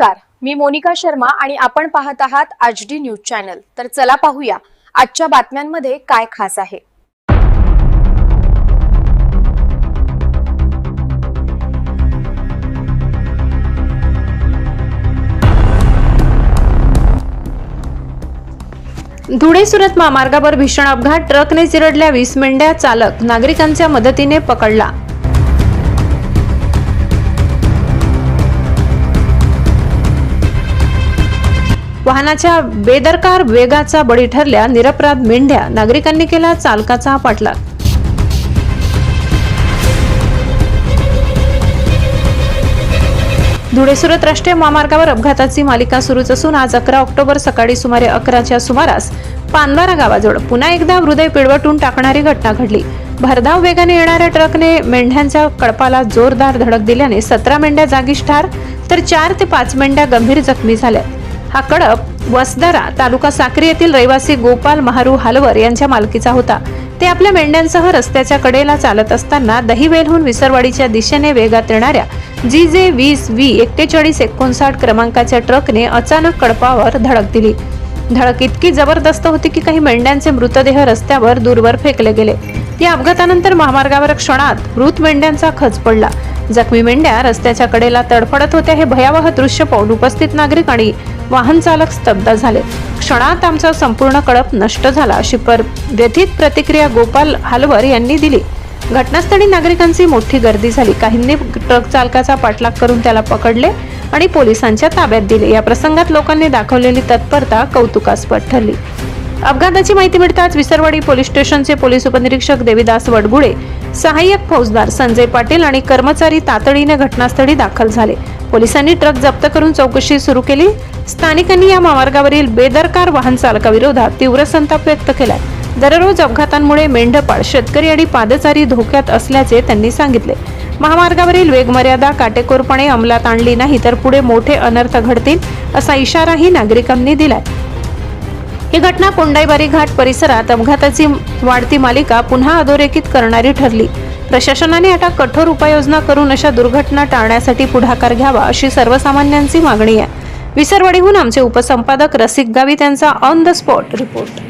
नमस्कार. मी मोनिका शर्मा आणि आपण पाहत आहात आज डी न्यूज चॅनल. तर चला पाहूया आजच्या बातम्यांमध्ये काय खास आहे. धुळे सुरत महामार्गावर भीषण अपघात ट्रकने चिरडल्या वीस मेंढ्या चालक नागरिकांच्या मदतीने पकडला. वाहनाच्या बेदरकार वेगाचा बळी ठरल्या निरपराध मेंढ्या नागरिकांनी केला चालकाचा पाठलाग. धुळे सुरत राष्ट्रीय महामार्गावर अपघाताची मालिका सुरूच असून आज अकरा ऑक्टोबर सकाळी सुमारे अकराच्या सुमारास पानवारा गावाजवळ पुन्हा एकदा हृदय पिळवटून टाकणारी घटना घडली. भरधाव वेगाने येणाऱ्या ट्रकने मेंढ्यांच्या कळपाला जोरदार धडक दिल्याने सतरा मेंढ्या जागीच ठार तर चार ते पाच मेंढ्या गंभीर जखमी झाल्या. हा कडप वसदरा तालुका साक्री येथील रहिवासी गोपाल महारू हालवर यांच्या मालकीचा होता. ते आपल्या मेंढ्यांसह रस्त्याच्या कडेला चालत असताना दहिवेलहून विसरवाडीच्या दिशेने वेगात येणाऱ्या जी जे वीस व्ही एकेचाळीस एकोणसाठ क्रमांकाच्या ट्रकने अचानक कडपावर धडक दिली. धडक इतकी जबरदस्त होती की काही मेंढ्यांचे मृतदेह रस्त्यावर दूरवर फेकले गेले. या अपघातानंतर महामार्गावर क्षणात मृत मेंढ्यांचा खच पडला. जखमी मेंढ्या रस्त्याच्या कडेला तडफडत होत्या हे भयावह दृश्य पाहून उपस्थित नागरिक आणि वाहन चालक स्तब्ध झाले. क्षणात आमचा संपूर्ण कळप नष्ट झाला अशी पर व्यथित प्रतिक्रिया गोपाल हालवर यांनी दिली. घटनास्थळी नागरिकांची मोठी गर्दी झाली. काहींनी ट्रक चालकाचा पाठलाग करून त्याला पकडले आणि पोलिसांच्या ताब्यात दिले. या प्रसंगात लोकांनी दाखवलेली तत्परता कौतुकास्पद ठरली. अपघाताची माहिती मिळताच विसरवाडी पोलीस स्टेशनचे पोलीस उपनिरीक्षक देविदास वडगुडे सहाय्यक फौजदार संजय पाटील आणि कर्मचारी तातडीने घटनास्थळी दाखल झाले. पोलिसांनी ट्रक जप्त करून चौकशी सुरू केली. स्थानिकांनी या महामार्गावरील बेदरकार वाहन चालकाविरोधात तीव्र संताप व्यक्त केलाय. दररोज अपघातांमुळे मेंढपाळ शेतकरी आणि पादचारी धोक्यात असल्याचे त्यांनी सांगितले. महामार्गावरील वेगमर्यादा काटेकोरपणे अंमलात आणली नाही तर पुढे मोठे अनर्थ घडतील असा इशाराही नागरिकांनी दिलाय. ही घटना कोंडाईबारी घाट परिसरात अपघाताची वाढती मालिका पुन्हा अधोरेखित करणारी ठरली. प्रशासनाने आता कठोर उपाययोजना करून अशा दुर्घटना टाळण्यासाठी पुढाकार घ्यावा अशी सर्वसामान्यांची मागणी आहे. विसरवाडीहून आमचे उपसंपादक रसिक गावी त्यांचा ऑन द स्पॉट रिपोर्ट.